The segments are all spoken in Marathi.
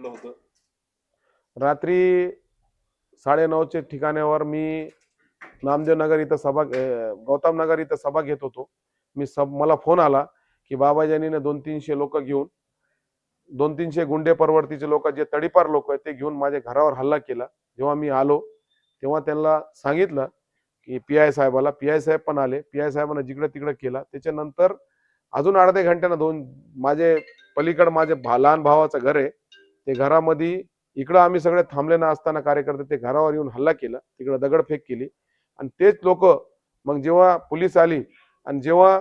घडलं होतं. रात्री साडेनऊच्या ठिकाणावर मी नामदेव नगर इथं सभा गौतम नगर इथं सभा घेत होतो. मी सब मला फोन आला की बाबाजानीने दोन तीनशे लोक घेऊन दोन तीनशे गुंडे परवर्तीचे लोक जे तडीपार लोक आहेत ते घेऊन माझ्या घरावर हल्ला केला. जेव्हा मी आलो तेव्हा त्यांना सांगितलं की पी आय साहेबाला पी आय साहेब पण आले. पी आय साहेबांना जिकडे तिकडे केला. त्याच्यानंतर अजून अर्ध्या घंट्यानं दोन माझे पलीकडं माझे भा लहान भावाचं घर आहे. ते घरामध्ये इकडं आम्ही सगळे थांबले ना असताना कार्यकर्ते ते घरावर येऊन हल्ला केला तिकडं दगडफेक केली. आणि तेच लोक मग जेव्हा पोलीस आली आणि जेव्हा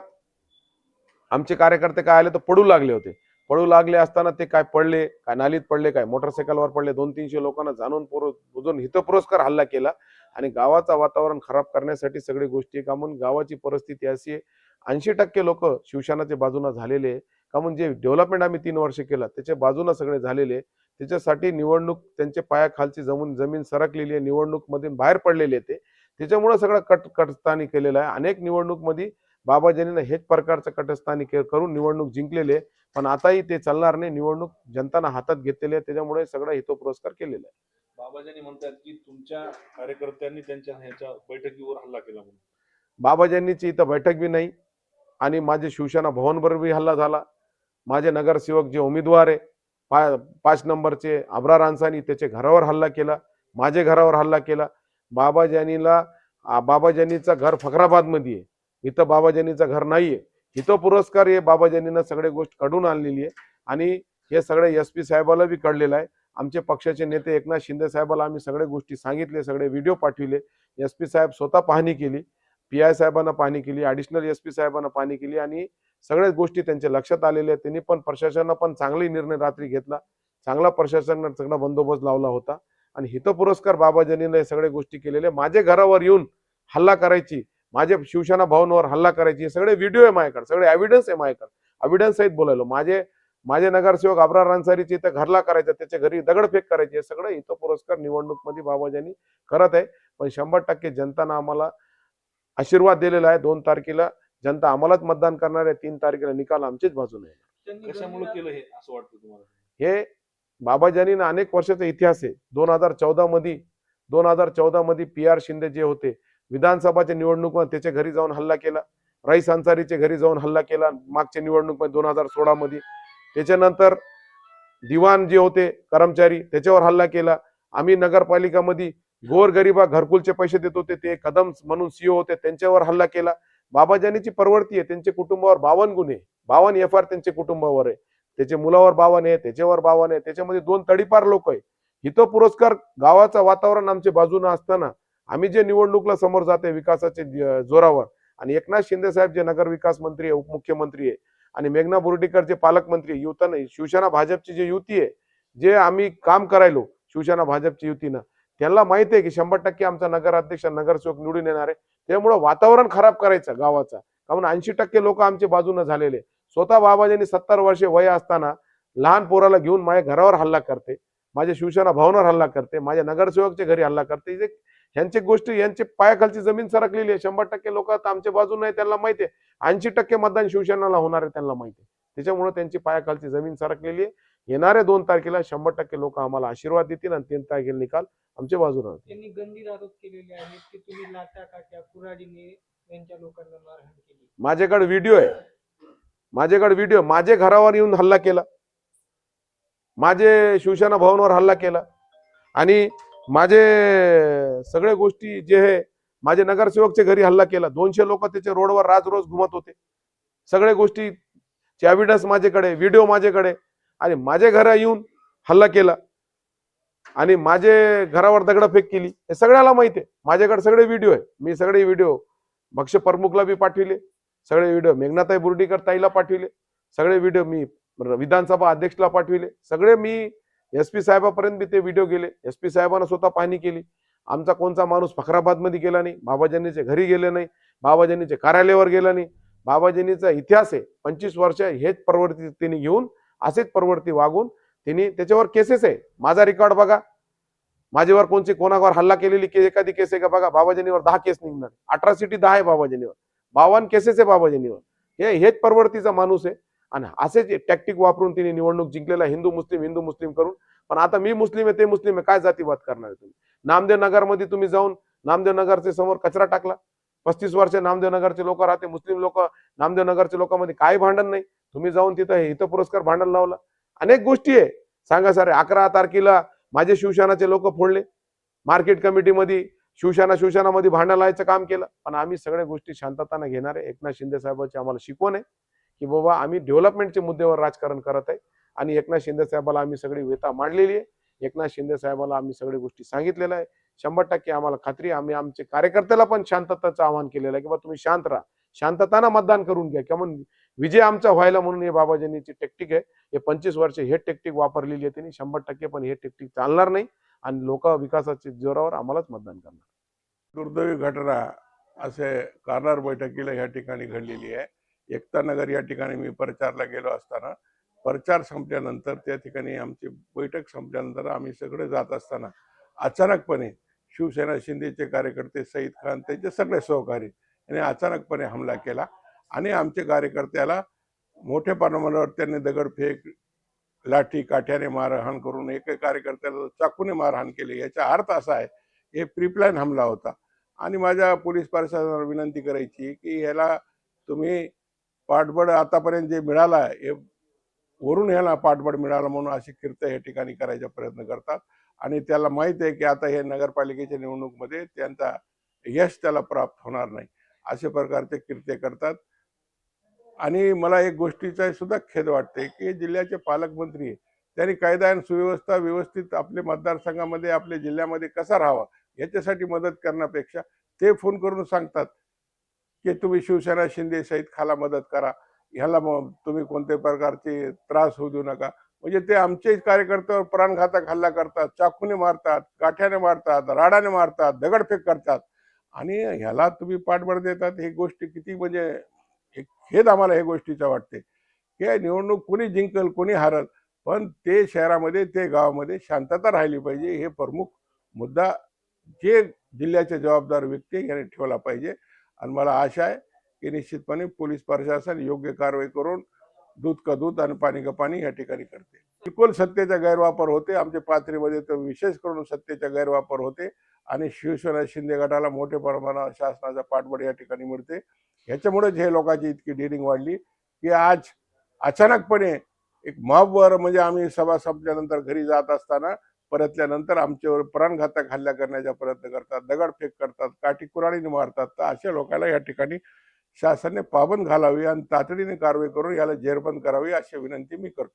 आमचे कार्यकर्ते काय आले तर पडू लागले होते. पडू लागले असताना ते काय पडले काय नालीत पडले काय मोटरसायकलवर पडले दोन तीनशे लोकांना जाणून बुजून हितपुरस्कार हल्ला केला. आणि गावाचा वातावरण खराब करण्यासाठी सगळी गोष्टी का म्हणून गावाची परिस्थिती अशी आहे. ऐंशी टक्के लोक शिवसेनाच्या बाजूने झालेले आहे. का म्हणून जे डेव्हलपमेंट आम्ही तीन वर्ष केलं त्याच्या बाजूने सगळे झालेले आहे. त्याच्यासाठी निवडणूक त्यांच्या पायाखालची जमीन जमीन सरकलेली आहे निवडणूक मधून बाहेर पडलेले आहे ते. त्याच्यामुळे सगळं कट कटस्थानी केलेलं आहे. अनेक निवडणूकमध्ये बाबाजींनी हेच प्रकारचं कटस्थानी के- करून निवडणूक जिंकलेले आहे. पण आताही ते चालणार नाही. निवडणूक जनतानं हातात घेतलेली आहे. त्याच्यामुळे सगळं हितो पुरस्कार केलेला आहे. बाबाजानी म्हणतात की तुमच्या कार्यकर्त्यांनी त्यांच्या ह्याच्या बैठकीवर हल्ला केला म्हणून. बाबाजांनीची इथं बैठक बी नाही. आणि माझे शिवसेना भवनवर बी हल्ला झाला. माझे नगरसेवक जे उमेदवार आहे पा पाच नंबरचे अब्रा रानसानी त्याच्या घरावर हल्ला केला माझे घरावर हल्ला केला. बाबाजानीला आ, बाबाजानीचं घर फखराबादमध्ये आहे. इथं बाबाजानीचं घर नाही आहे इथं पुरस्कार हे बाबाजानीनं सगळे गोष्टकडून आणलेली आहे. आणि हे सगळे एस पी साहेबाला बी कळलेलं आहे. आमचे पक्षाचे नेते एकनाथ शिंदे साहेबाला आम्ही सगळे गोष्टी सांगितले सगळे व्हिडिओ पाठविले. एस पी साहेब स्वतः पाहणी केली. पी आय साहेबांना पाहणी केली. ॲडिशनल एस पी साहेबांना पाहणी केली. आणि सगळ्याच गोष्टी त्यांच्या लक्षात आलेल्या आहेत. त्यांनी पण प्रशासनानं पण चांगली निर्णय रात्री घेतला. चांगला प्रशासनानं सगळा बंदोबस्त लावला होता. आणि हित पुरस्कार बाबाजानीनं हे सगळ्या गोष्टी केलेल्या माझ्या घरावर येऊन हल्ला करायची माझ्या शिवसेना भवनवर हल्ला करायची हे सगळे व्हिडिओ आहे माझ्याकडे. सगळे एव्हिडन्स आहे माझ्याकडे. एव्हिडन्स सहित बोलायलो. माझे माझे नगरसेवक अब्रार अन्सारीची इथं घरला करायचं त्याच्या घरी दगडफेक करायची हे सगळं इथं पुरस्कार निवडणूकमध्ये बाबाजानी करत आहे. पण शंभर टक्के जनतानं आम्हाला आशीर्वाद दिलेला आहे. दोन तारखेला जनता आम्हालाच मतदान करणार आहे तीन तारखेला निकाल आमचीच बाजूने आहे. कशामुळे केलं हे असं वाटतं तुम्हाला? हे बाबाजानीनं अनेक वर्षाचा इतिहास आहे. दोन हजार चौदा मध्ये दोन हजार चौदा मध्ये पी आर शिंदे जे होते विधानसभाच्या निवडणुकीमध्ये त्याच्या घरी जाऊन हल्ला केला रईस अन्सारीच्या घरी जाऊन हल्ला केला मागच्या निवडणुकीमध्ये दोन हजार सोळा मध्ये त्याच्यानंतर दिवाण जे होते कर्मचारी त्याच्यावर हल्ला केला. आम्ही नगरपालिकामध्ये गोरगरिबा घरकुलचे पैसे देत होते ते कदम म्हणून सीओ होते त्यांच्यावर हल्ला केला. बाबाजानीची परवडती आहे त्यांच्या कुटुंबावर बावन गुन्हे बावन एफ आर त्यांच्या कुटुंबावर आहे. त्याच्या मुलावर बावन आहे त्याच्यावर बावन आहे त्याच्यामध्ये दोन तडीपार लोक आहे. हितो पुरस्कार गावाचं वातावरण आमच्या बाजूनं असताना आम्ही जे निवडणुकीला समोर जाते विकासाच्या जोरावर आणि एकनाथ शिंदे साहेब जे नगर विकास मंत्री आहे उपमुख्यमंत्री आहे आणि मेघना बोर्डीकर जे पालकमंत्री आहे, युता नाही शिवसेना भाजपची जी युती आहे जे आम्ही काम करायलो शिवसेना भाजपची युतीनं त्यांना माहिती आहे की शंभर टक्के आमचा नगराध्यक्ष नगरसेवक निवडून येणार आहे. त्यामुळं वातावरण खराब करायचं गावाचा. कारण ऐंशी टक्के लोक आमच्या बाजूने झालेले स्वतः बाबाजींनी सत्तर वर्षे वय असताना लहान पोराला घेऊन माझ्या घरावर हल्ला करते माझ्या शिवसेना भावनावर हल्ला करते माझ्या नगरसेवकच्या घरी हल्ला करते. जे ह्यांची गोष्टी यांची पायाखालची जमीन सरकलेली आहे. शंभर टक्के लोक आता आमच्या बाजून आहे त्यांना माहिती आहे. ऐंशी टक्के मतदान शिवसेनाला होणार आहे त्यांना माहिती आहे. त्याच्यामुळे त्यांची पायाखालची जमीन सरकलेली आहे. येणाऱ्या दोन तारखेला शंभर टक्के लोक आम्हाला आशीर्वाद देतील आणि तीन तारखेला निकाल आमच्या राहतील. त्यांनी गंभीर आरोप केलेले आहेत की तुम्ही लाटा काट्या कुऱ्हाडीने यांच्या लोकांना मारहाण केली. माझ्याकडे व्हिडिओ आहे. माझ्याकडे व्हिडिओ माझ्या घरावर येऊन हल्ला केला. माझे शिवसेना भवनवर हल्ला केला. आणि माझे सगळे गोष्टी जे आहे माझे नगरसेवकच्या घरी हल्ला केला. दोनशे लोक त्याच्या रोडवर राज रोज घुमत होते. सगळ्या गोष्टी एव्हिडन्स माझ्याकडे व्हिडिओ माझ्याकडे आणि माझ्या घरा येऊन हल्ला केला. आणि माझे घरावर दगडफेक केली. हे सगळ्याला माहिती आहे. माझ्याकडे सगळे व्हिडिओ आहे. मी सगळे व्हिडिओ भक्ष प्रमुखला बी पाठविले. सगळे व्हिडिओ मेघनाताई बुर्डीकर ताईला पाठविले. सगळे व्हिडिओ मी विधानसभा अध्यक्षला पाठविले. सगळे मी एस पी साहेबापर्यंत बी ते व्हिडिओ गेले. एस पी साहेबांना स्वतः पाहणी केली. आमचा कोणचा माणूस फखराबादमध्ये गेला नाही. बाबाजींनीचे घरी गेले नाही. बाबाजींनीचे कार्यालयावर गेला नाही. बाबाजानीचा इतिहास आहे. पंचवीस वर्ष हेच प्रवृत्ती त्यांनी घेऊन असेच प्रवृत्ती वागून त्यांनी त्याच्यावर केसेस आहे. माझा रेकॉर्ड बघा. माझ्यावर कोणची कोणावर हल्ला केलेली के एखादी केस आहे का बघा? बाबाजीनीवर दहा केस निघणार. अठरा सिटी दहा आहे बाबाजीनीवर बावन्न केसेस आहे बाबाजानीवर हे हेच परवडतीचा माणूस आहे. आणि असेच टॅक्टिक वापरून तिने निवडणूक जिंकलेला हिंदू मुस्लिम हिंदू मुस्लिम करून. पण आता मी मुस्लिम आहे ते मुस्लिम आहे. काय जातीवाद करणार आहे तुम्ही? नामदेव नगरमध्ये तुम्ही जाऊन नामदेव नगरचे समोर कचरा टाकला. पस्तीस वर्ष नामदेव नगरचे लोक राहते. मुस्लिम लोक नामदेव नगरच्या लोकांमध्ये काही भांडण नाही. तुम्ही जाऊन तिथं हित पुरस्कार भांडण लावला. अनेक गोष्टी आहे. सांगा सर अकरा तारखेला माझे शिवसेनाचे लोक फोडले. मार्केट कमिटीमध्ये शिवसेना शिवसेनामध्ये भांडण लावायचं काम केलं. पण आम्ही सगळ्या गोष्टी शांततानं घेणार आहे. एकनाथ शिंदे साहेबांची आम्हाला शिकवण आहे. की बाबा आम्ही डेव्हलपमेंटच्या मुद्द्यावर राजकारण करत आहे. आणि एकनाथ शिंदे साहेबाला आम्ही सगळी वेता मांडलेली आहे. एकनाथ शिंदे साहेबाला आम्ही सगळ्या गोष्टी सांगितलेल्या आहे. शंभर टक्के आम्हाला खात्री आम्ही आमचे कार्यकर्त्याला पण शांतताचं आवाहन केलेलं आहे. की बाबा तुम्ही शांत राहा. शांततानं मतदान करून घ्या. किंवा विजय आमचा व्हायला म्हणून हे बाबाजींची टेक्टिक आहे. हे पंचवीस वर्ष हे टेक्टिक वापरलेली आहे त्यांनी. शंभर टक्के पण हे टेक्टिक चालणार नाही. आणि लोक विकासाच्या जोरावर आम्हालाच मतदान करणार. दुर्दैवी घटना असे कारणार बैठकीला या ठिकाणी घडलेली आहे. एकता नगर या ठिकाणी मी प्रचारला गेलो असताना प्रचार संपल्यानंतर त्या ठिकाणी आमची बैठक संपल्यानंतर आम्ही सगळे जात असताना अचानकपणे शिवसेना शिंदेचे कार्यकर्ते सईद खान त्यांचे सगळे सहकारी यांनी अचानकपणे हमला केला. आणि आमच्या कार्यकर्त्याला मोठ्या प्रमाणावर त्यांनी दगडफेक लाठी काठ्याने मारहाण करून एक कार्यकर्त्याला चाकूने मारहाण केली. याचा अर्थ असा आहे हे प्रीप्लॅन हमला होता. आणि माझ्या पोलीस प्रशासनाला विनंती करायची की ह्याला तुम्ही पाठबळ आतापर्यंत जे मिळाला आहे हे वरून ह्याला पाठबळ मिळालं म्हणून अशी कीर्त या ठिकाणी करायचा प्रयत्न करतात. आणि त्याला माहीत आहे की आता हे नगरपालिकेच्या निवडणूकमध्ये त्यांचा यश त्याला प्राप्त होणार नाही. अशा प्रकारचे कीर्ते करतात. आणि मला एक गोष्टीचा सुद्धा खेद वाटते की जिल्ह्याचे पालकमंत्री आहे. त्यांनी कायदा आणि सुव्यवस्था व्यवस्थित आपले मतदारसंघामध्ये आपल्या जिल्ह्यामध्ये कसा राहावा याच्यासाठी मदत करण्यापेक्षा ते फोन करून सांगतात की तुम्ही शिवसेना शिंदे सहित खाला मदत करा. ह्याला मग तुम्ही कोणत्याही प्रकारचे त्रास होऊ देऊ नका. म्हणजे ते आमचे कार्यकर्त्यावर प्राणघातक हल्ला करतात चाकूने मारतात काठ्याने मारतात राडाने मारतात दगडफेक करतात. आणि ह्याला तुम्ही पाठबळ देतात ही गोष्टी किती म्हणजे हेच आम्हाला हे गोष्टीचं वाटते. की निवडणूक कोणी जिंकल कोणी हारल पण ते शहरामध्ये ते गावामध्ये शांतता राहिली पाहिजे हे प्रमुख मुद्दा जे जिल्ह्याचे जबाबदार व्यक्ती याने ठेवला पाहिजे. आणि मला आशा आहे की निश्चितपणे पोलीस प्रशासन योग्य कारवाई करून दूध का दूध आणि पाणी का पाणी या ठिकाणी करते. बिलकुल सत्तेचा गैरवापर होते. आमच्या पातळीमध्ये तर विशेष करून सत्तेचा गैरवापर होते आणि शिवसेना शिंदे गटाला मोठ्या प्रमाणावर शासनाचा पाठबळ या ठिकाणी मिळते. ह्याच्यामुळेच हे लोकांची इतकी डिरिंग वाढली की आज अचानकपणे एक मॉबवर म्हणजे आम्ही सभा संपल्यानंतर घरी जात असताना परतल्यानंतर आमच्यावर प्राणघातक हल्ला करण्याचा प्रयत्न करतात दगडफेक करतात काठी कुराडीने मारतात. तर अशा लोकांना या ठिकाणी शासनाने पाबंद घालावी आणि तातडीने कारवाई करून याला जेरबंद करावी अशी विनंती मी करतो.